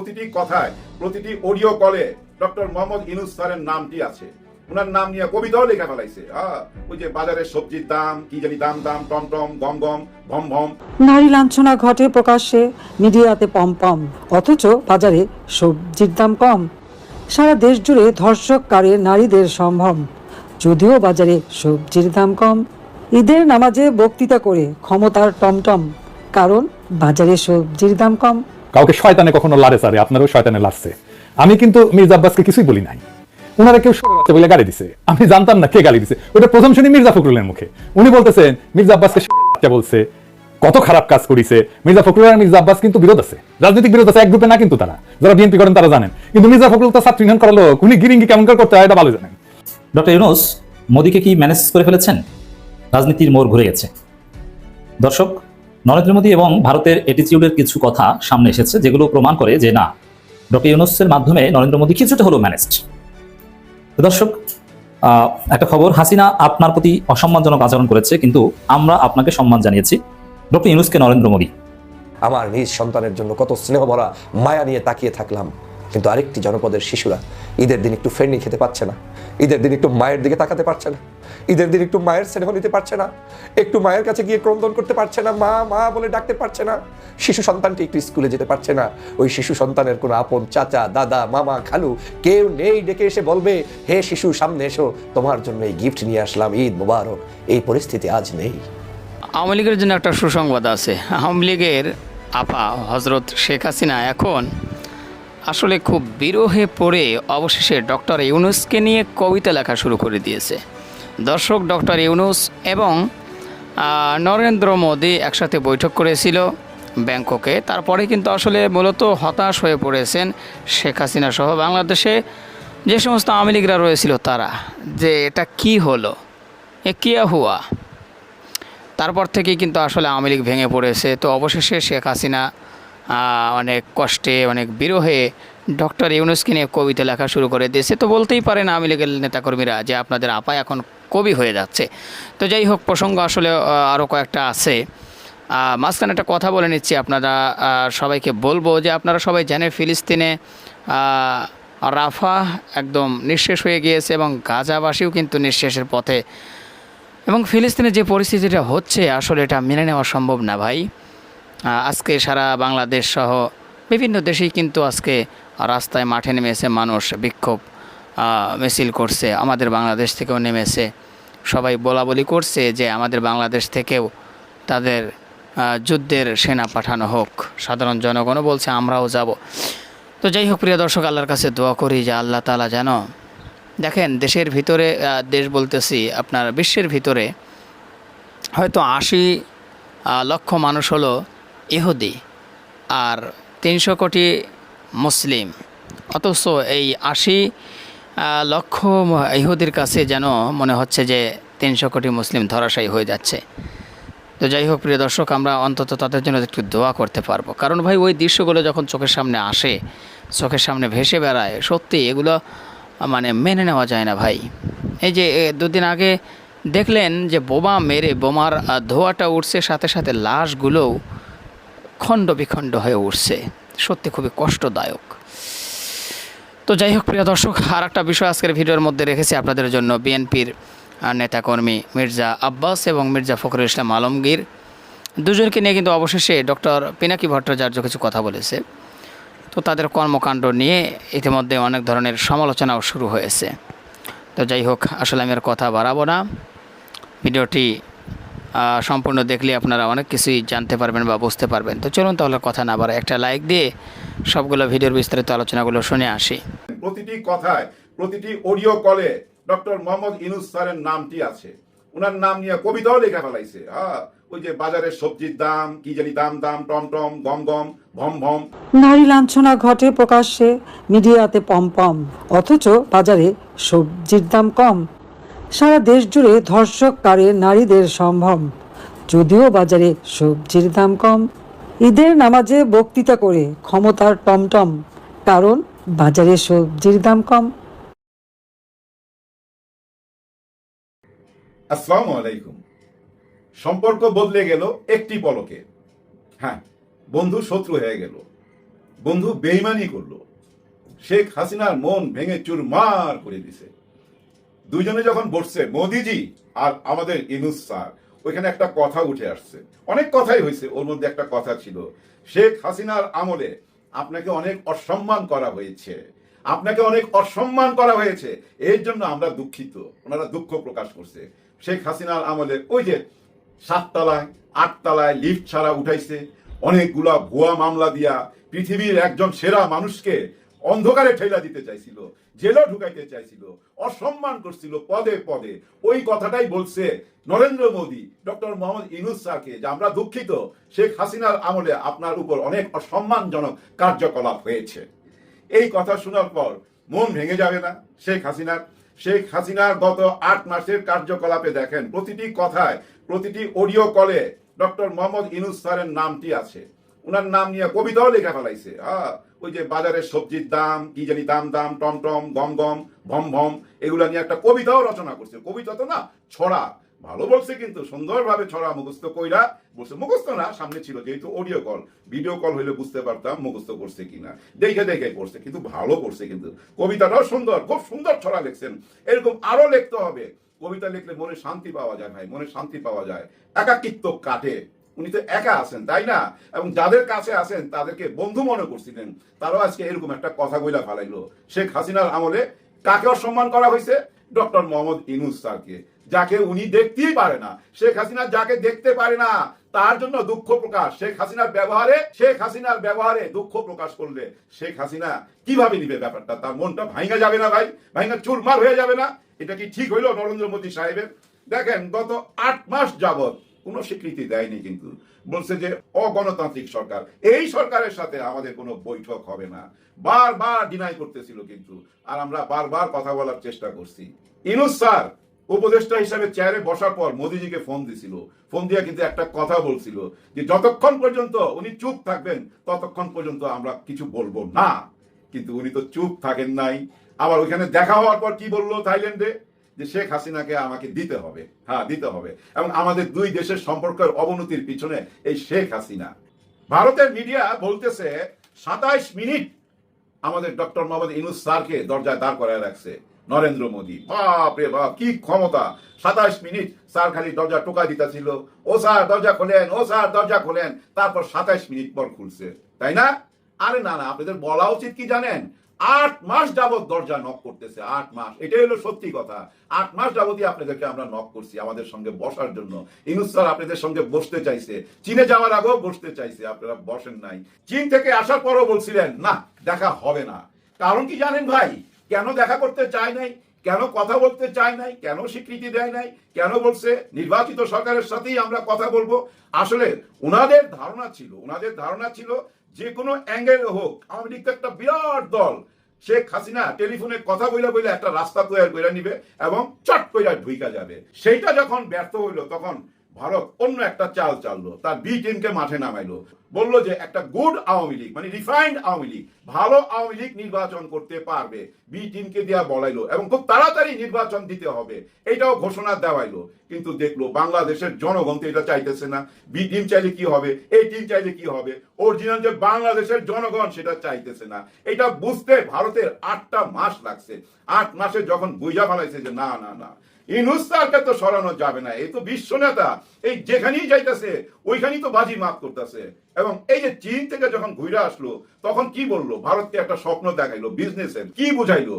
প্রতিটি কথায়, প্রতিটি অডিও কলে ডক্টর মোহাম্মদ ইনুস স্যারের নামটি আছে। ওনার নাম নিয়ে কবিতাও লেখা ফেলাইছে। ওই যে বাজারের সবজির দাম, কি জানি দাম দাম, টম টম, গম গম, ভম ভম। নারী লাঞ্ছনা ঘটে প্রকাশ্যে, মিডিয়াতে পম্পম অথচ বাজারে সবজির দাম কম। সারা দেশ জুড়ে ধর্ষক কারে নারীদের সম্ভব যদিও বাজারে সবজির দাম কম। ঈদের নামাজে বক্তৃতা করে ক্ষমতার টমটম কারণ বাজারে সবজির দাম কম। কাউকে শয়তানে কখনো লারে সারে আপনারও শয়তানে লারছে। আমি কিন্তু মির্জা আব্বাসকে কিছুই বলি নাই। ওনারা কেউ সরে বলে গালি দিছে। আমি জানতাম না কে গালি দিছে। ওটা প্রথম শুনি মির্জা ফখরুলের মুখে। উনি বলতেছেন, মির্জা আব্বাসকে বলছে। কত খারাপ কাজ করিছে। মির্জা ফখরুল আর মির্জা আব্বাস কিন্তু বিরোধ আছে। রাজনৈতিক বিরোধ আছে, এক গ্রুপে না কিন্তু তারা। যারা বিএনপি করেন তারা জানেন। কিন্তু মির্জা ফখরুল তো ছাত্র ইউনিয়ন করালো উনি গিরিঙ্গি কেমন করে করতে হয় এটা ভালো জানেন। ডক্টর ইউনুস, মোদীকে কি ম্যানেজ করে ফেলেছেন? রাজনীতির মোড় ঘুরে গেছে। দর্শক নরেন্দ্র মোদী এবং ভারতের অ্যাটিচিউডের কিছু কথা সামনে এসেছে, যেগুলো প্রমাণ করে যে না, ডক্টর ইউনুসের মাধ্যমে নরেন্দ্র মোদী কিছুটা হলো ম্যানেজড দর্শক একটা খবর, হাসিনা আপনার প্রতি অসম্মানজনক আচরণ করেছে, কিন্তু আমরা আপনাকে সম্মান জানিয়েছি। ডক্টর ইউনুসকে নরেন্দ্র মোদী। আমার নিজ সন্তানের জন্য কত স্নেহ ভরা মায়া নিয়ে তাকিয়ে থাকলাম। কিন্তু আরেকটি জনপদের শিশুরা ঈদের দিন একটু ফেরনি খেতে পারছে না। ঈদের দিন একটু মায়ের দিকে তাকাতে পারছে না। ঈদের দিন একটু মায়ের স্নেহ নিতে পারছে না। একটু মায়ের কাছে গিয়ে ক্রন্দন করতে পারছে না। মা মা বলে ডাকতে পারছে না। শিশু সন্তানটি একটু স্কুলে যেতে পারছে না। ওই শিশু সন্তানের কোনো আপন চাচা, দাদা, মামা, খালু কেউ নেই ডেকে এসে বলবে, হে শিশু, সামনে এসো। তোমার জন্য এই গিফট নিয়ে আসলাম। ঈদ মোবারক। এই পরিস্থিতি আজ নেই। আওয়ামী লীগের জন্য একটা সুসংবাদ আছে। আওয়ামী লীগের আপা হজরত শেখ হাসিনা এখন আসলে খুব বিরহে পড়ে অবশেষে ডক্টর ইউনুসকে নিয়ে কবিতা লেখা শুরু করে দিয়েছে। দর্শক, ডক্টর ইউনুস এবং নরেন্দ্র মোদী একসাথে বৈঠক করেছিল ব্যাংককে। তারপরে কিন্তু আসলে মূলত হতাশ হয়ে পড়েছেন শেখ হাসিনা সহ বাংলাদেশে যে সমস্ত আওয়ামী লীগরা রয়েছিল তারা, যে এটা কি হলো? এ কিয়া হুয়া? তারপর থেকেই কিন্তু আসলে আওয়ামী লীগ ভেঙে পড়েছে। তো অবশেষে শেখ হাসিনা অনেক কষ্টে, অনেক বিরহে ডক্টর ইউনুসকে নিয়ে কবিতা লেখা শুরু করে দিয়েছে। তো বলতেই পারেন আওয়ামী লীগের নেতাকর্মীরা যে আপনাদের আপা এখন কবি হয়ে যাচ্ছে। তো যাই হোক, প্রসঙ্গ আসলে আরও কয়েকটা আছে। মাঝখানে একটা কথা বলে নিচ্ছি আপনারা সবাইকে বলব যে আপনারা সবাই জানেন ফিলিস্তিনে রাফা একদম নিঃশেষ হয়ে গিয়েছে এবং গাজাবাসীও কিন্তু নিঃশেষের পথে। এবং ফিলিস্তিনে যে পরিস্থিতিটা হচ্ছে, আসলে এটা মেনে নেওয়া সম্ভব না ভাই। আজকে সারা বাংলাদেশ সহ বিভিন্ন দেশেই কিন্তু আজকে রাস্তায় মাঠে নেমেছে মানুষ, বিক্ষোভ মিছিল করছে। আমাদের বাংলাদেশ থেকেও নেমেছে। সবাই বলা বলি করছে যে আমাদের বাংলাদেশ থেকেও তাদের যুদ্ধের সেনা পাঠানো হোক। সাধারণ জনগণও বলছে, আমরাও যাব। তো যাই হোক, প্রিয় দর্শক, আল্লাহর কাছে দোয়া করি যে আল্লাহ তালা যেন, দেখেন, দেশের ভিতরে দেশ বলতেছি, আপনার বিশ্বের ভিতরে হয়তো আশি লক্ষ মানুষ হলো ইহুদি আর তিনশো কোটি মুসলিম। অথচ এই আশি লক্ষ ইহুদির কাছে যেন মনে হচ্ছে যে তিনশো কোটি মুসলিম ধরাশায়ী হয়ে যাচ্ছে। তো যাই হোক, প্রিয় দর্শক, আমরা অন্তত তাদের জন্য একটু দোয়া করতে পারব। কারণ ভাই, ওই দৃশ্যগুলো যখন চোখের সামনে আসে, চোখের সামনে ভেসে বেড়ায়, সত্যি এগুলো মানে মেনে নেওয়া যায় না ভাই। এই যে দুদিন আগে দেখলেন যে বোমা মেরে বোমার ধোঁয়াটা উঠছে সাথে সাথে লাশগুলোও খণ্ড বিখণ্ড হয়ে উঠছে। সত্যি খুবই কষ্টদায়ক। তো যাই হোক, প্রিয় দর্শক আর একটা বিষয় আজকের ভিডিওর মধ্যে রেখেছি আপনাদের জন্য। বিএনপির নেতাকর্মী মির্জা আব্বাস এবং মির্জা ফখরুল ইসলাম আলমগীর। দুজনকে নিয়ে কিন্তু অবশেষে ডক্টর পিনাকি ভট্টাচার্য কিছু কথা বলেছে। তো তাদের কর্মকাণ্ড নিয়ে ইতিমধ্যে অনেক ধরনের সমালোচনাও শুরু হয়েছে। তো যাই হোক, আসলে আমি আর কথা বাড়াবো না। ভিডিওটি সম্পূর্ণ দেখলে আপনারা অনেক কিছুই জানতে পারবেন বা বুঝতে পারবেন। তো চলুন তাহলে কথা না বাড়া একটা লাইক দিয়ে সবগুলো ভিডিওর বিস্তারিত আলোচনাগুলো শুনে আসি। প্রতিটি কথায় প্রতিটি অডিও কলে ডক্টর মোহাম্মদ ইনুস স্যারের নামটি আছে। ওনার নাম নিয়ে কবিতাও লেখা ফেলাইছে। হ্যাঁ ওই যে বাজারের সবজির দাম কি জানি দাম দাম টম টম গম গম ভম ভম। নারী লাঞ্ছনা ঘটে প্রকাশ্যে মিডিয়াতে পম পম। অথচ বাজারে সবজির দাম কম। সারা দেশ জুড়ে ধর্ষক কারে নারীদের সম্ভ্রম। যদিও বাজারে সবজির দাম কম, ঈদের নামাজে বক্তৃতা করে ক্ষমতার টমটম, কারণ বাজারে সবজির দাম কম। আসসালামু আলাইকুম। সম্পর্ক বদলে গেল একটি পলকে। হ্যাঁ বন্ধু শত্রু হয়ে গেল। বন্ধু বেইমানি করল। শেখ হাসিনার মন ভেঙে চুরমার করে দিছে। দুইজনে যখন বসছে, মোদিজি আর আমাদের ইনুস স্যার, ওইখানে একটা কথা উঠে আসছে। অনেক কথাই হয়েছে, ওর মধ্যে একটা কথা ছিল। শেখ হাসিনার আমলে আপনাকে অনেক অসম্মান করা হয়েছে। আপনাকে অনেক অসম্মান করা হয়েছে। এর জন্য আমরা দুঃখিত। ওনারা দুঃখ প্রকাশ করছে। শেখ হাসিনার আমলে ওই যে সাততলায়, আটতলায় লিফট ছাড়া উঠাইছে, অনেকগুলা ভুয়া মামলা দিয়া পৃথিবীর একজন সেরা মানুষকে অন্ধকারে ঠেলা দিতে চাইছিল। জেলও ঢুকাইতে চাইছিল, অসম্মান করছিল পদে পদে। ওই কথাটাই বলছে নরেন্দ্র মোদী, ডক্টর মোহাম্মদ ইনুস স্যারকে, যে আমরা দুঃখিত, শেখ হাসিনার আমলে আপনার উপর অনেক অসম্মানজনক কার্যকলাপ হয়েছে। এই কথা শোনার পর মন ভেঙে যাবে না শেখ হাসিনার। শেখ হাসিনার গত আট মাসের কার্যকলাপে দেখেন, প্রতিটি কথায়, প্রতিটি অডিও কলে ডক্টর মোহাম্মদ ইনুস স্যারের নামটি আছে। ওনার নাম নিয়ে কবিতাও লেখা ফেলাইছে। হ্যাঁ ওই যে বাজারের সবজির দাম, কি জানি দাম দাম, টম টম, গম গম, ভম ভম, এগুলা নিয়ে একটা কবিতাও রচনা করছে। কবিতা তো না, ছড়া। ভালো বলছে কিন্তু, সুন্দরভাবে ছড়া, মুখস্থ কইরা বলছে, মুখস্থ না, সামনে ছিল যেহেতু অডিও কল ভিডিও কল হইলে বুঝতে পারতাম মুখস্থ করছে কিনা। দেখে দেখে পড়ছে কিন্তু ভালো পড়ছে কিন্তু। কবিতাটাও সুন্দর, খুব সুন্দর ছড়া লিখছেন। এরকম আরও লিখতে হবে। কবিতা লিখলে মনে শান্তি পাওয়া যায় ভাই, মনে শান্তি পাওয়া যায়। একাকিত্ব কাটে। উনি তো একা আছেন, তাই না? এবং যাদের কাছে আছেন, তাদেরকে বন্ধু মনে করছিলেন। তারাও আজকে এরকম একটা কথা বইলা ফালাইলো। শেখ হাসিনার আমলে কাকে অসম্মান করা হয়েছে? ডক্টর মোহাম্মদ ইনুস স্যারকে। যাকে উনি দেখতেই পারে না। শেখ হাসিনা যাকে দেখতে পারে না, তার জন্য দুঃখ প্রকাশ। শেখ হাসিনার ব্যবহারে, শেখ হাসিনার ব্যবহারে দুঃখ প্রকাশ করলে শেখ হাসিনা কীভাবে নিবে ব্যাপারটা? তার মনটা ভাঙা যাবে না ভাই? ভাঙা চুরমার হয়ে যাবে না? এটা কি ঠিক হইল নরেন্দ্র মোদী সাহেবের? দেখেন, গত আট মাস যাবত কোনো স্বীকৃতি দেয়নি কিন্তু। বলছে যে অগণতান্ত্রিক সরকার, এই সরকারের সাথে আমাদের কোনো বৈঠক হবে না। বারবার ডিনাই করতেছিল কিন্তু, আর আমরা বারবার কথা বলার চেষ্টা করছি। ইনুস স্যার, উপদেষ্টা হিসাবে চেয়ারে বসার পর মোদিজিকে ফোন দিছিল। ফোন দিয়ে কিন্তু একটা কথা বলছিল, যে যতক্ষণ পর্যন্ত উনি চুপ থাকবেন, ততক্ষণ পর্যন্ত আমরা কিছু বলব না। কিন্তু উনি তো চুপ থাকেন নাই। আবার ওইখানে দেখা হওয়ার পর কি বলল থাইল্যান্ডে? যে শেখ হাসিনাকে আমাকে দিতে হবে। হ্যাঁ দিতে হবে। এবং আমাদের দুই দেশের সম্পর্কের অবনতির পিছনে এই শেখ হাসিনা। ভারতের মিডিয়া বলতেছে, সাতাইশ মিনিট আমাদের ডক্টর মোহাম্মদ ইনুস স্যারকে দরজায় দাঁড় করায় রাখছে, নরেন্দ্র মোদী। বাপ রে বাপ, কি ক্ষমতা! সাতাইশ মিনিট স্যার খালি দরজা টোকা দিতেছিল। ও স্যার, দরজা খোলেন, ও স্যার, দরজা খোলেন। তারপর সাতাইশ মিনিট পর খুলছে। তাই না? আরে না না, আপনাদের বলা উচিত কি জানেন? আট মাস যাবত দরজা নক করতেছে, আট মাস। এটাই হলো সত্যি কথা। আট মাস যাবতই আপনাদেরকে আমরা নক করছি আমাদের সঙ্গে বসার জন্য। ইনুস স্যার আপনাদের সঙ্গে বসতে চাইছে। চীনে যাওয়ার আগেও বসতে চাইছে, আপনারা বসেন নাই। চীন থেকে আসার পরও বলছিলেন, না, দেখা হবে না। কারণ কি জানেন ভাই? কেন দেখা করতে চায় নাই? কেন কথা বলতে চায় নাই? কেন স্বীকৃতি দেয় নাই? কেন বলছে, নির্বাচিত সরকারের সাথেই আমরা কথা বলব? আসলে ওনাদের ধারণা ছিল ওনাদের ধারণা ছিল যে কোনো অ্যাঙ্গেল হোক, আওয়ামী একটা বিরাট দল। শেখ হাসিনা টেলিফোনে কথা বইলা বইলা একটা রাস্তা তৈরি করে নিবে এবং চট করে ঢুইকা যাবে। সেইটা যখন ব্যর্থ হইল, তখন ভারত অন্য একটা চাল চাললো, তার বি টিমকে মাঠে নামাইলো। বলল যে একটা গুড আওয়ামী লীগ মানে রিফাইন্ড আওয়ামী লীগ, ভালো আওয়ামী লীগ নির্বাচন করতে পারবে বি টিমকে দেওয়া বলাইলো, এবং খুব তাড়াতাড়ি নির্বাচন দিতে হবে, এটাও ঘোষণা দেওয়াইলো। কিন্তু দেখল বাংলাদেশের জনগণ তো এটা চাইতেছে না বি টিম চাইলে কি হবে এই টিম চাইলে কি হবে, অরিজিনাল যে বাংলাদেশের জনগণ সেটা চাইতেছে না। এটা বুঝতে ভারতের আটটা মাস লাগছে, আট মাসে যখন বুঝা ফেলাইছে যে না না না তো সরানো যাবে না তো বিশ্ব নেতা। এই যেখানেই যাইতেছে, ওইখানেই তো বাজি মাপ করতেছে। এবং এই যে চীন থেকে যখন ঘুরে আসলো, তখন কি বলল? ভারতকে একটা স্বপ্ন দেখাইলো কি বুঝাইলো?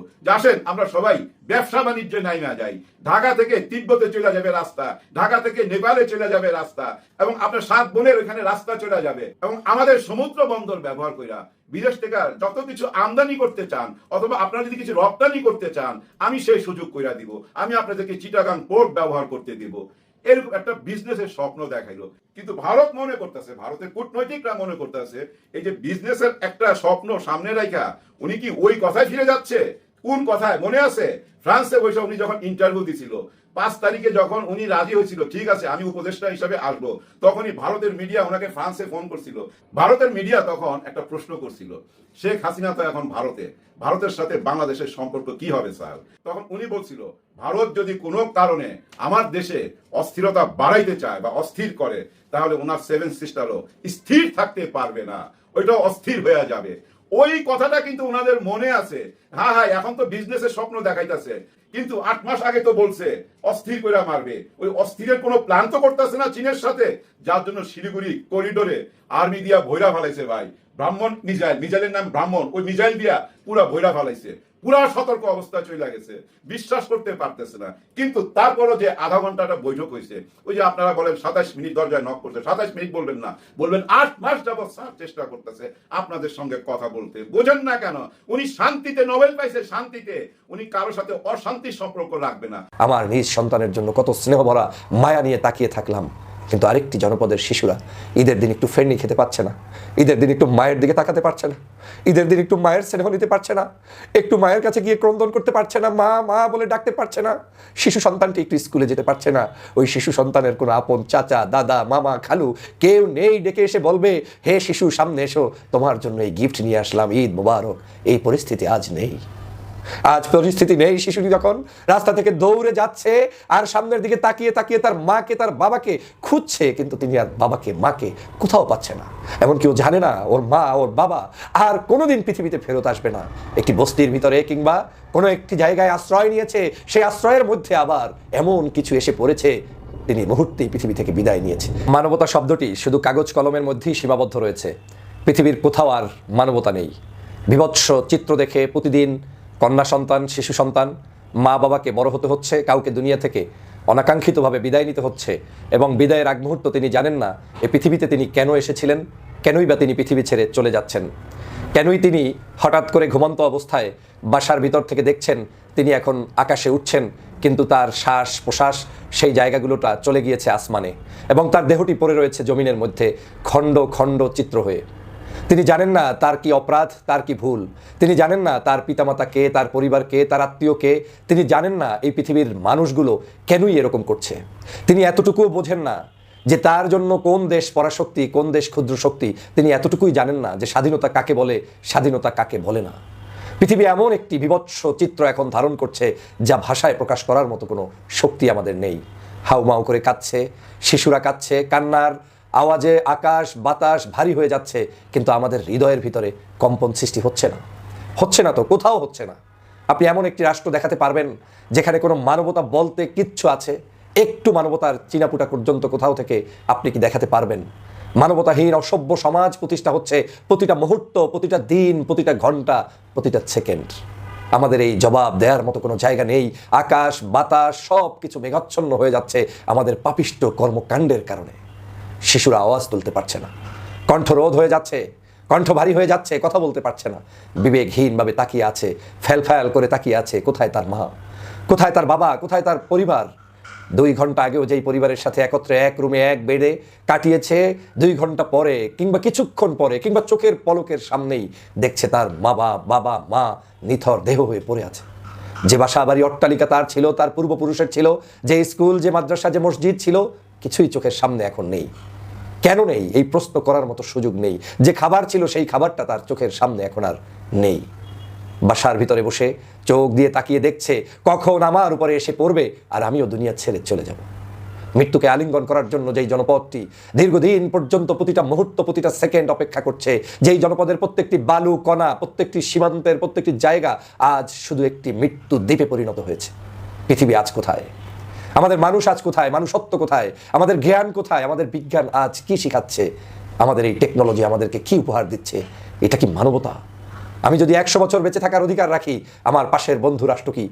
আমরা সবাই ব্যবসা বাণিজ্যে নাই না যাই। ঢাকা থেকে তিব্বতে চলে যাবে রাস্তা, ঢাকা থেকে নেপালে চলে যাবে রাস্তা, এবং আপনার সাত বোনের ওইখানে রাস্তা চলে যাবে। এবং আমাদের সমুদ্র বন্দর ব্যবহার কইরা বিদেশ থেকে যত কিছু আমদানি করতে চান, অথবা আপনারা যদি কিছু রপ্তানি করতে চান, আমি সেই সুযোগ কইরা দিব। আমি আপনাদেরকে চিটাগাং পোর্ট ব্যবহার করতে দিব। এরকম একটা বিজনেসের স্বপ্ন দেখাইলো। কিন্তু ভারত মনে করতেছে, ভারতের কূটনৈতিকরা মনে করতেছে, এই যে বিজনেসের একটা স্বপ্ন সামনে রাখা উনি কি ওই কথায় ফিরে যাচ্ছে? কোন কথায়? মনে আছে? ফ্রান্সে বসে উনি যখন ইন্টারভিউ দিছিল, পাঁচ তারিখে যখন উনি রাজি হয়েছিল, ঠিক আছে, আমি উপদেষ্টা হিসাবে আসব, তখনই ভারতের মিডিয়া ওনাকে ফ্রান্সে ফোন করছিল। ভারতের মিডিয়া তখন একটা প্রশ্ন করছিল, শেখ হাসিনা তো এখন ভারতে, ভারতের সাথে বাংলাদেশের সম্পর্ক কি হবে, স্যার? তখন উনি বলছিল, ভারত যদি কোনো কারণে আমার দেশে অস্থিরতা বাড়াইতে চায় বা অস্থির করে, তাহলে ওনার সেভেন সিস্টারও স্থির থাকতে পারবে না। ওইটা অস্থির হয়ে যাবে। ওই কথাটা কিন্তু ওনাদের মনে আছে। হ্যাঁ হ্যাঁ এখন তো বিজনেসের স্বপ্ন দেখাইতেছে। কিন্তু আট মাস আগে তো বলছে, অস্থির করে মারবে। ওই অস্থিরের কোনো প্ল্যান তো করতেছে না চীনের সাথে। যার জন্য শিলিগুড়ি করিডোরে আর্মি দিয়া ভৈরা ফালাইছে ভাই। ব্রাহ্মণ মিজাইল, মিজাইলের নাম ব্রাহ্মণ, ওই মিজাইল দিয়া পুরা ভৈরা ফালাইছে। পুরা সতর্ক অবস্থা চলে গেছে। বিশ্বাস করতে পারতেছে না। কিন্তু তারপরও যে আধা ঘন্টাটা বৈঠক হয়েছে, ওই যে আপনারা বলেন সাতাশ মিনিট দরজায় নক করছে, সাতাশ মিনিট বলবেন না। বলবেন আট মাস যাবৎ স্যার চেষ্টা করতেছে আপনাদের সঙ্গে কথা বলতে। বোঝেন না কেন, উনি শান্তিতে নোবেল পাইছে শান্তিতে। উনি কারোর সাথে অশান্তির সম্পর্ক রাখবে না। আমার নিজ সন্তানের জন্য কত স্নেহ ভরা মায়া নিয়ে তাকিয়ে থাকলাম। কিন্তু আরেকটি জনপদের শিশুরা ঈদের দিন একটু ফেরনি খেতে পারছে না। ঈদের দিন একটু মায়ের দিকে তাকাতে পারছে না। ঈদের দিন একটু মায়ের স্নেহ নিতে পারছে না। একটু মায়ের কাছে গিয়ে ক্রন্দন করতে পারছে না। মা মা বলে ডাকতে পারছে না। শিশু সন্তানটি একটু স্কুলে যেতে পারছে না। ওই শিশু সন্তানের কোনো আপন চাচা, দাদা, মামা, খালু কেউ নেই ডেকে এসে বলবে, হে শিশু, সামনে এসো। তোমার জন্য এই গিফট নিয়ে আসলাম। ঈদ মোবারক। এই পরিস্থিতি আজ নেই। আজ পরিস্থিতি নেই শিশুটি যখন রাস্তা থেকে দৌড়ে যাচ্ছে আর সামনের দিকে তাকিয়ে তাকিয়ে তার মাকে, তার বাবাকে খুঁজছে, কিন্তু তিনি আর বাবাকে, মাকে কোথাও পাচ্ছে না। এমন কেউ জানে না ওর মা, ওর বাবা আর কোনোদিন পৃথিবীতে ফেরত আসবে না। একটি বস্তির ভিতরে কিংবা কোনো একটি জায়গায় আশ্রয় নিয়েছে, সেই আশ্রয়ের মধ্যে আবার এমন কিছু এসে পড়েছে, তিনি মুহূর্তেই পৃথিবী থেকে বিদায় নিয়েছে। মানবতা শব্দটি শুধু কাগজ কলমের মধ্যেই সীমাবদ্ধ রয়েছে। পৃথিবীর কোথাও আর মানবতা নেই। বিভৎস চিত্র দেখে প্রতিদিন কন্যা সন্তান, শিশু সন্তান, মা বাবাকে বড় হতে হচ্ছে, কাউকে দুনিয়া থেকে অনাকাঙ্ক্ষিতভাবে বিদায় নিতে হচ্ছে এবং বিদায়ের আগ মুহূর্ত তিনি জানেন না, এ পৃথিবীতে তিনি কেন এসেছিলেন, কেনই বা তিনি পৃথিবী ছেড়ে চলে যাচ্ছেন? কেনই তিনি হঠাৎ করে ঘুমন্ত অবস্থায় বাসার ভিতর থেকে দেখছেন, তিনি এখন আকাশে উঠছেন, কিন্তু তার শ্বাস প্রশ্বাস সেই জায়গাগুলোটা চলে গিয়েছে আসমানে এবং তার দেহটি পড়ে রয়েছে জমিনের মধ্যে খণ্ড খণ্ড চিত্র হয়ে। তিনি জানেন না তার কি অপরাধ, তার কি ভুল। তিনি জানেন না তার পিতামাতা কে, তার পরিবার কে, তার আত্মীয় কে। তিনি জানেন না এই পৃথিবীর মানুষগুলো কেনই এরকম করছে। তিনি এতটুকুও বোঝেন না যে তার জন্য কোন দেশ পরাশক্তি, কোন দেশ ক্ষুদ্র শক্তি। তিনি এতটুকুই জানেন না যে স্বাধীনতা কাকে বলে, স্বাধীনতা কাকে বলে না। পৃথিবী এমন একটি বিভৎস চিত্র এখন ধারণ করছে যা ভাষায় প্রকাশ করার মতো কোনো শক্তি আমাদের নেই। হাউমাউ করে কাঁদছে, শিশুরা কাঁদছে, কান্নার আওয়াজে আকাশ, বাতাস ভারী হয়ে যাচ্ছে, কিন্তু আমাদের হৃদয়ের ভিতরে কম্পন সৃষ্টি হচ্ছে না। হচ্ছে না তো, কোথাও হচ্ছে না। আপনি এমন একটি রাষ্ট্র দেখাতে পারবেন, যেখানে কোনো মানবতা বলতে কিচ্ছু আছে। একটু মানবতার চিনাপুটা পর্যন্ত কোথাও থেকে আপনি কি দেখাতে পারবেন? মানবতাহীন, অসভ্য সমাজ প্রতিষ্ঠা হচ্ছে প্রতিটা মুহূর্ত, প্রতিটা দিন, প্রতিটা ঘণ্টা, প্রতিটা সেকেন্ড। আমাদের এই জবাব দেওয়ার মতো কোনো জায়গা নেই। আকাশ, বাতাস সব কিছু মেঘাচ্ছন্ন হয়ে যাচ্ছে আমাদের পাপিষ্ট কর্মকাণ্ডের কারণে। শিশুরা আওয়াজ তুলতে পারছে না। কণ্ঠ রোধ হয়ে যাচ্ছে, কণ্ঠ ভারী হয়ে যাচ্ছে, কথা বলতে পারছে না। বিবেকহীনভাবে তাকিয়ে আছে ফ্যাল ফ্যাল করে তাকিয়ে আছে, কোথায় তার মা? কোথায় তার বাবা? কোথায় তার পরিবার? দুই ঘণ্টা আগেও যেই পরিবারের সাথে একত্রে এক রুমে এক বেডে কাটিয়েছে, দুই ঘণ্টা পরে কিংবা কিছুক্ষণ পরে কিংবা চোখের পলকের সামনেই দেখছে তার বাবা বাবা, মা নিথর দেহ হয়ে পড়ে আছে। যে বাসা বাড়ি অট্টালিকা তার ছিল, তার পূর্বপুরুষের ছিল, যে স্কুল, যে মাদ্রাসা, যে মসজিদ ছিল কিছুই চোখের সামনে এখন নেই। কেন নেই? এই প্রশ্ন করার মতো সুযোগ নেই। যে খাবার ছিল সেই খাবারটা তার চোখের সামনে এখন আর নেই। বাসার ভিতরে বসে চোখ দিয়ে তাকিয়ে দেখছে, কখন আমার উপরে এসে পড়বে আর আমিও দুনিয়া ছেড়ে চলে যাব। মৃত্যুকে আলিঙ্গন করার জন্য যেই জনপদটি দীর্ঘদিন পর্যন্ত প্রতিটা মুহূর্ত, প্রতিটা সেকেন্ড অপেক্ষা করছে, যেই জনপদের প্রত্যেকটি বালু, কণা, প্রত্যেকটি সীমান্তের প্রত্যেকটি জায়গা আজ শুধু একটি মৃত্যু দ্বীপে পরিণত হয়েছে। পৃথিবী আজ কোথায়? আমাদের মানুষ আজ কোথায়? মানুষত্ব কোথায়? আমাদের জ্ঞান কোথায়? আমাদের বিজ্ঞান আজ কি শিখাচ্ছে? আমাদের এই টেকনোলজি আমাদেরকে কি উপহার দিচ্ছে? এটা কি মানবতা? আমি যদি একশো বছর বেঁচে থাকার অধিকার রাখি, আমার পাশের বন্ধু রাষ্ট্র কি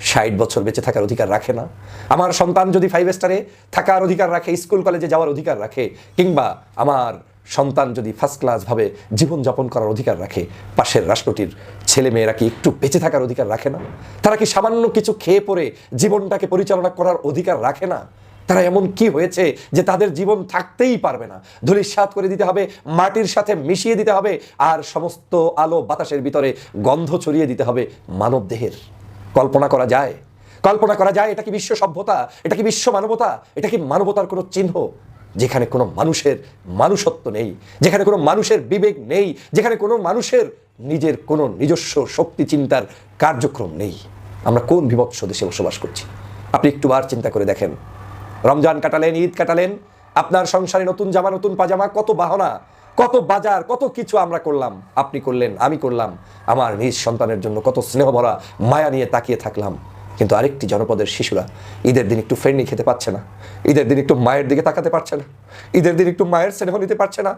ষাট বছর বেঁচে থাকার অধিকার রাখে না? আমার সন্তান যদি ফাইভ স্টারে থাকার অধিকার রাখে, স্কুল কলেজে যাওয়ার অধিকার রাখে, কিংবা আমার সন্তান যদি ফার্স্ট ক্লাসভাবে জীবনযাপন করার অধিকার রাখে, পাশের রাষ্ট্রটির ছেলেমেয়েরা কি একটু বেঁচে থাকার অধিকার রাখে না? তারা কি সামান্য কিছু খেয়ে পরে জীবনটাকে পরিচালনা করার অধিকার রাখে না? তারা এমন কি হয়েছে যে তাদের জীবন থাকতেই পারবে না? ধূলিসাৎ করে দিতে হবে, মাটির সাথে মিশিয়ে দিতে হবে, আর সমস্ত আলো বাতাসের ভিতরে গন্ধ ছড়িয়ে দিতে হবে মানব দেহের। কল্পনা করা যায়? কল্পনা করা যায় এটা কি বিশ্ব সভ্যতা? এটা কি বিশ্ব মানবতা? এটা কি মানবতার কোনো চিহ্ন? যেখানে কোনো মানুষের মানুষত্ব নেই, যেখানে কোনো মানুষের বিবেক নেই, যেখানে কোনো মানুষের নিজের কোনো নিজস্ব শক্তি চিন্তার কার্যক্রম নেই। আমরা কোন বিভৎস দেশে বসবাস করছি? আপনি একটুবার চিন্তা করে দেখেন। রমজান কাটালেন, ঈদ কাটালেন, আপনার সংসারে নতুন জামা, নতুন পাজামা, কত বাহনা, কত বাজার, কত কিছু আমরা করলাম, আপনি করলেন, আমি করলাম, আমার নিজ সন্তানের জন্য কত স্নেহ ভরা মায়া নিয়ে তাকিয়ে থাকলাম। কিন্তু আরেকটি জনপদের শিশুরা ঈদের দিন একটু ফেরনি খেতে পারছে না। ঈদের দিন একটু মায়ের দিকে তাকাতে পারছে না। ঈদের দিন একটু মায়ের স্নেহ নিতে পারছে না।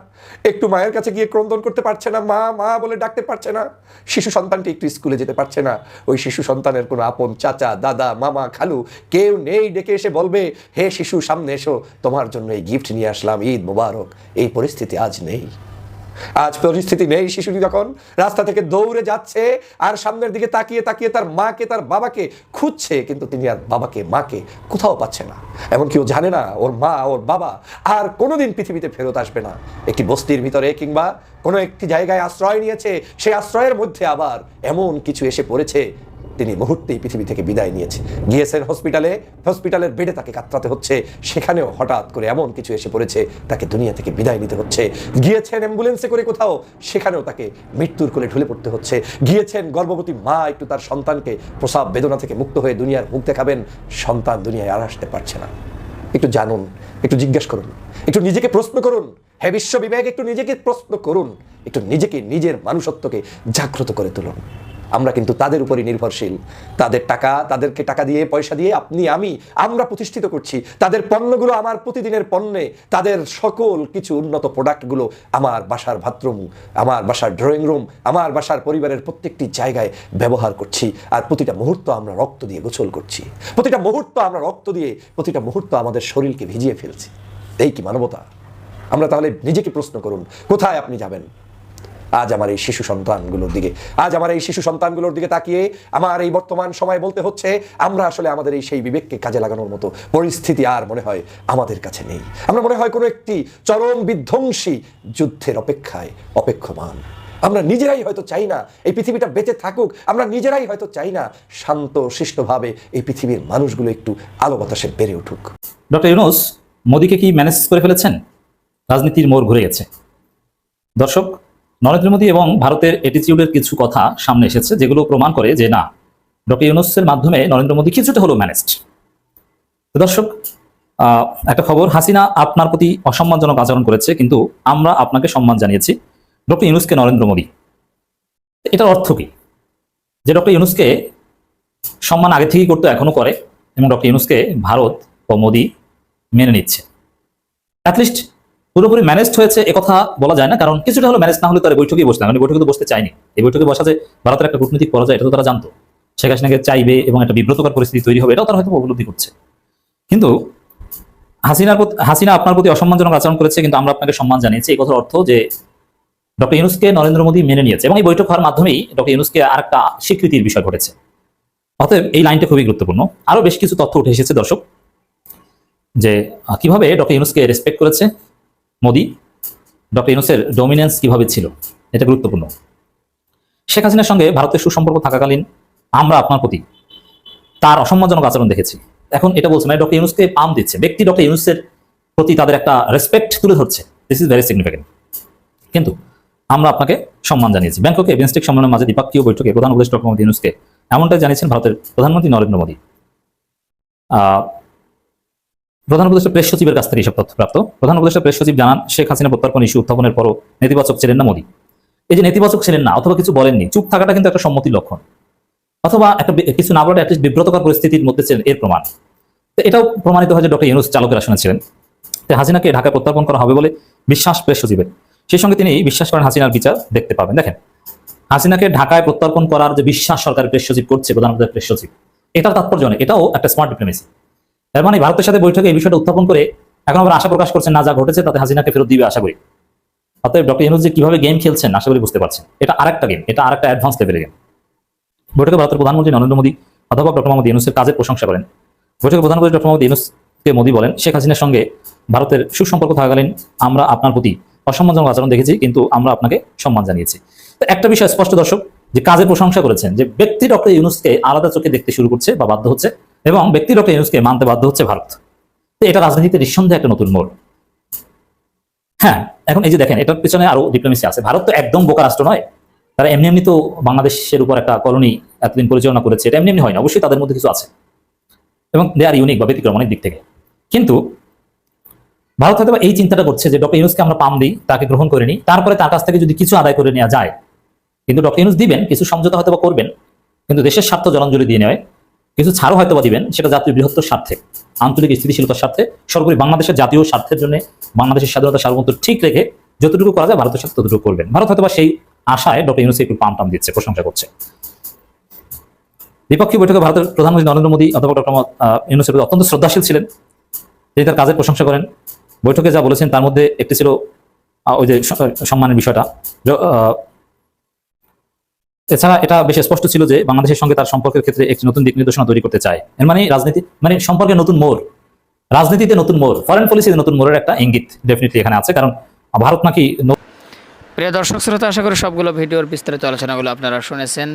একটু মায়ের কাছে গিয়ে ক্রন্দন করতে পারছে না। মা মা বলে ডাকতে পারছে না। শিশু সন্তানটি একটু স্কুলে যেতে পারছে না। ওই শিশু সন্তানের কোনো আপন চাচা, দাদা, মামা, খালু কেউ নেই ডেকে এসে বলবে, হে শিশু, সামনে এসো। তোমার জন্য এই গিফট নিয়ে আসলাম। ঈদ মোবারক। এই পরিস্থিতি আজ নেই। আজ পরিস্থিতি নেই শিশুটি যখন রাস্তা থেকে দৌড়ে যাচ্ছে, আর সামনের দিকে তাকিয়ে তাকিয়ে তার মাকে, তার বাবাকে খুঁজছে, কিন্তু তিনি আর বাবাকে, মাকে কোথাও পাচ্ছে না। এমন কেউ জানে না ওর মা, ওর বাবা আর কোনোদিন পৃথিবীতে ফেরত আসবে না। একটি বস্তির ভিতরে কিংবা কোনো একটি জায়গায় আশ্রয় নিয়েছে, সেই আশ্রয়ের মধ্যে আবার এমন কিছু এসে পড়েছে তিনি মুহূর্তেই পৃথিবী থেকে বিদায় নিয়েছে। গিয়েছেন হসপিটালে হসপিটালের বেডে তাকে কাতরাতে হচ্ছে। সেখানেও হঠাৎ করে এমন কিছু এসে পড়েছে, তাকে দুনিয়া থেকে বিদায় নিতে হচ্ছে। গিয়েছেন অ্যাম্বুলেন্সে করে কোথাও, সেখানেও তাকে মৃত্যুর কোলে ঢুলে পড়তে হচ্ছে। গিয়েছেন গর্ভবতী মা একটু তার সন্তানকে প্রসাব বেদনা থেকে মুক্ত হয়ে দুনিয়ার মুখ দেখাবেন। সন্তান দুনিয়ায় আর আসতে পারছে না। একটু জানুন, একটু জিজ্ঞেস করুন, একটু নিজেকে প্রশ্ন করুন। হে বিশ্ব বিবেক একটু নিজেকে প্রশ্ন করুন। একটু নিজেকে, নিজের মানুষত্বকে জাগ্রত করে তুলুন। আমরা কিন্তু তাদের উপরই নির্ভরশীল। তাদের টাকা, তাদেরকে টাকা দিয়ে, পয়সা দিয়ে আপনি, আমি, আমরা প্রতিষ্ঠিত করছি। তাদের পণ্যগুলো আমার প্রতিদিনের পণ্যে, তাদের সকল কিছু উন্নত প্রোডাক্টগুলো আমার বাসার বাথরুম, আমার বাসার ড্রয়িং রুম, আমার বাসার পরিবারের প্রত্যেকটি জায়গায় ব্যবহার করছি। আর প্রতিটা মুহূর্ত আমরা রক্ত দিয়ে গোসল করছি। প্রতিটা মুহূর্ত আমরা রক্ত দিয়ে, প্রতিটা মুহূর্ত আমাদের শরীরকে ভিজিয়ে ফেলছি। এই কি মানবতা? আমরা তাহলে নিজেকে প্রশ্ন করুন, কোথায় আপনি যাবেন? আজ আমার এই শিশু সন্তানগুলোর দিকে, আজ আমার এই শিশু সন্তানগুলোর দিকে তাকিয়ে আমার এই বর্তমান সময় বলতে হচ্ছে, আমরা আসলে আমাদের এই সেই বিবেককে কাজে লাগানোর মতো পরিস্থিতি আর মনে হয় আমাদের কাছে নেই। আমরা মনে হয় কোনো একটি চরম বিধ্বংসী যুদ্ধের অপেক্ষায় অপেক্ষমান। আমরা নিজেরাই হয়তো চাই না এই পৃথিবীটা বেঁচে থাকুক, আমরা নিজেরাই হয়তো চাই না শান্ত শিষ্টভাবে এই পৃথিবীর মানুষগুলো একটু আলো বাতাসে বেড়ে উঠুক। ডক্টর ইউনুস, মোদীকে কি ম্যানেজ করে ফেলেছেন? রাজনীতির মোড় ঘুরে গেছে। দর্শক নরেন্দ্র মোদী এবং ভারতের অ্যাটিচিউডের কিছু কথা সামনে এসেছে, যেগুলো প্রমাণ করে যে না, ডক্টর ইউনুসের মাধ্যমে নরেন্দ্র মোদী কিছুটা হলো ম্যানেজড দর্শক একটা খবর, হাসিনা আপনার প্রতি অসম্মানজনক আচরণ করেছে, কিন্তু আমরা আপনাকে সম্মান জানিয়েছি। ডক্টর ইউনুসকে নরেন্দ্র মোদী। এটার অর্থ কি? যে ডক্টর ইউনুসকে সম্মান আগে থেকেই করতো এখনও করে, এবং ডক্টর ইউনুসকে ভারত ও মোদী মেনে নিচ্ছে। অ্যাটলিস্ট পুরোপুরি ম্যানেজড হয়েছে কথা বলা যায় না, কারণ কিছুটা হলো ম্যানেজ না হলে তার বৈঠকেই বসতে না। বৈঠকে তো বসতে চায়নি এই বৈঠকে বসা যে ভারতের একটা কূটনৈতিক পরাজয়, এটা তো তারা জানতো। শেখ হাসিনাকে চাইবে এবং একটা বিব্রতকর পরিস্থিতি তৈরি হবে, এটাও তারা হয়তো উপলব্ধি করছে। কিন্তু হাসিনার হাসিনা আপনার প্রতি অসম্মানজনক আচরণ করেছে, কিন্তু আমরা আপনাকে সম্মান জানিয়েছি। এই কথার অর্থ যে ডক্টর ইউনুসকে নরেন্দ্র মোদী মেনে নিয়েছে এবং এই বৈঠক হওয়ার মাধ্যমেই ডক্টর ইউনুসকে আর একটা স্বীকৃতির বিষয় ঘটেছে। অতএব এই লাইনটা খুবই গুরুত্বপূর্ণ। আরও বেশ কিছু তথ্য উঠে এসেছে, দর্শক, যে কীভাবে ডক্টর ইউনুসকে রেসপেক্ট করেছে মোদী, ডক্টর ইউনুসের ডোমিনেন্স কীভাবে ছিল, এটা গুরুত্বপূর্ণ। শেখ হাসিনার সঙ্গে ভারতের সুসম্পর্ক থাকাকালীন আমরা আপনার প্রতি তার অসম্মানজনক আচরণ দেখেছি। এখন এটা বলছে মানে ডক্টর ইউনুসকে পাম দিচ্ছে। ব্যক্তি ডক্টর ইউনুসের প্রতি তাদের একটা রেসপেক্ট তুলে ধরছে। দিস ইজ ভেরি সিগনিফিকেন্ট কিন্তু আমরা আপনাকে সম্মান জানিয়েছি। ব্যাংককে বিমস্টেক সম্মেলনের মাঝে দ্বিপাক্ষীয় বৈঠকে প্রধান উপদেষ্টা ডক্টর ইউনুসকে এমনটাই জানিয়েছেন ভারতের প্রধানমন্ত্রী নরেন্দ্র মোদী। প্রধান উপদেষ্টা প্রেস সচিবের কাছ থেকে এসব তথ্য প্রাপ্ত। প্রধান উপদেষ্টা প্রেস সচিব জানান, শেখ হাসিনা প্রত্যর্পণ ইস্যু উত্থাপনের পরও নেতিবাচক ছিলেন না মোদী। এই যে নেতিবাচক ছিলেন না, অথবা কিছু বলেননি, চুপ থাকাটা কিন্তু একটা সম্মতির লক্ষণ। অথবা একটা কিছু না বলে অ্যাটলিস্ট বিব্রতকর পরিস্থিতির মধ্যে ছিলেন, এর প্রমাণ। এটাও প্রমাণিত হয় যে ডক্টর ইউনুস চালকের আসনে ছিলেন। তো হাসিনাকে ঢাকায় প্রত্যার্পণ করা হবে বলে বিশ্বাস প্রেস সচিবের। সেই সঙ্গে তিনি বিশ্বাস করেন হাসিনার বিচার দেখতে পাবেন। দেখেন, হাসিনাকে ঢাকায় প্রত্যার্পণ করার যে বিশ্বাস সরকারের প্রেস সচিব করছে প্রধানমন্ত্রী প্রেস সচিব, এটার তাৎপর্য এটাও একটা স্মার্ট ডিপ্লোমেসি এর মানে ভারতের সাথে বৈঠকে এই বিষয়টা উত্থাপন করে এখন আমরা আশা প্রকাশ করছেন, না, যা ঘটেছে তাতে হাসিনাকে ফেরত দিবে আশা করি। অতএব ডক্টর ইউনুস কীভাবে গেম খেলছেন, আশা করি বুঝতে পারছেন। এটা আরেকটা গেম এটা আরেকটা অ্যাডভান্স লেভেলের গেম বৈঠকে ভারতের প্রধানমন্ত্রী নরেন্দ্র মোদী অধ্যাপক ডক্টর মোহাম্মদ ইউনুসের কাজের প্রশংসা করেন। বৈঠকে প্রধানমন্ত্রী ডক্টর মোহাম্মদ ইউনুসকে মোদী বলেন, শেখ হাসিনার সঙ্গে ভারতের সুসম্পর্ক থাকাকালীন আমরা আপনার প্রতি অসম্মানজনক আচরণ দেখেছি, কিন্তু আমরা আপনাকে সম্মান জানিয়েছি। তো একটা বিষয় স্পষ্ট দর্শক, যে কাজের প্রশংসা করেছেন, যে ব্যক্তি ডক্টর ইউনুসকে আলাদা চোখে দেখতে শুরু করছে বা বাধ্য হচ্ছে এবং ব্যক্তি ডক্টর মানতে বাধ্য হচ্ছে ভারত। তো এটা রাজনীতিতে নিঃসন্দেহে একটা নতুন মোড়। হ্যাঁ এখন এই যে দেখেন, এটার পিছনে আরও ডিপ্লোমেসি আছে। ভারত তো একদম বোকা রাষ্ট্র নয়। তারা এমনি এমনি তো বাংলাদেশের উপর একটা কলোনি এতদিন পরিচালনা করেছে। এটা এমনি এমনি হয় না। অবশ্যই তাদের মধ্যে কিছু আছে। এবং দে আর ইউনিক বা ব্যতিক্রম অনেক দিক থেকে। কিন্তু ভারত হয়তো এই চিন্তাটা করছে যে ডক্টর ইউনুসকে আমরা পাম দিই, তাকে গ্রহণ করে নিই। তারপরে তার কাছ থেকে যদি কিছু আদায় করে নেওয়া যায়, কিন্তু ডক্টর ইউনুস দিবেন, কিছু সমঝোতা হয়তো করবেন, কিন্তু দেশের স্বার্থ জলাঞ্জলি দিয়ে নেয় কিছু ছাড়ও হয়তো বা দিবেন, সেটা জাতীয় বৃহত্তর স্বার্থে, আঞ্চলিক স্থিতিশীলতার স্বার্থে, সর্বোপরি বাংলাদেশের জাতীয় স্বার্থের জন্য বাংলাদেশের স্বাধীনতা সার্বভৌমত্ব ঠিক রেখে যতটুকু করা যায় ভারতের সাথে ততটুকু করবেন। ভারত হয়তো সেই আশায় ডক্টর ইউনুসকে একটু পাম টাম দিচ্ছে, প্রশংসা করছে। দ্বিপক্ষীয় বৈঠকে ভারতের প্রধানমন্ত্রী নরেন্দ্র মোদী অথবা ডক্টর ইউনুসের অত্যন্ত শ্রদ্ধাশীল ছিলেন। তিনি তার কাজের প্রশংসা করেন। বৈঠকে যা বলেছেন তার মধ্যে একটি ছিল ওই যে সম্মানের বিষয়টা। এছাড়া এটা বেশ স্পষ্ট ছিল যে বাংলাদেশের সঙ্গে তার সম্পর্কের ক্ষেত্রে একটি নতুন দিক নির্দেশনা তৈরি করতে চায়। এর মানে রাজনীতি মানে সম্পর্কে নতুন মোড়, রাজনীতিতে নতুন মোড় ফরেন পলিসিতে নতুন মোড়ের একটা ইঙ্গিত ডেফিনেটলি এখানে আছে, কারণ ভারত নাকি প্রিয় দর্শক, শ্রোতা, আশা করি সবগুলো ভিডিওর বিস্তারিত আলোচনাগুলো আপনারা শুনেছেন।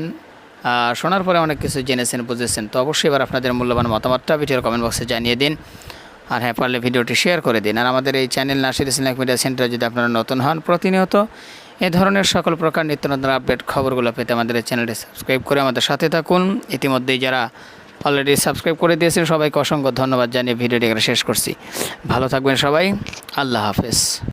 শোনার পরে অনেক কিছু জেনেছেন, বুঝেছেন, তো অবশ্যই এবার আপনাদের মূল্যবান মতামতটা ভিডিওর কমেন্ট বক্সে জানিয়ে দিন। আর হ্যাঁ পারলে ভিডিওটি শেয়ার করে দিন। আর আমাদের এই চ্যানেল নাসির ইসলামিক মিডিয়া সেন্টারে যদি আপনারা নতুন হন, প্রতিনিয়ত এ ধরনের সকল প্রকার নিত্য নতুন আপডেট খবরগুলো পেতে আমাদের চ্যানেলটি সাবস্ক্রাইব করে আমাদের সাথে থাকুন। ইতিমধ্যেই যারা অলরেডি সাবস্ক্রাইব করে দিয়েছেন, সবাইকে অসংখ্য ধন্যবাদ জানিয়ে ভিডিওটি এখানে শেষ করছি। ভালো থাকবেন সবাই। আল্লাহ হাফেজ।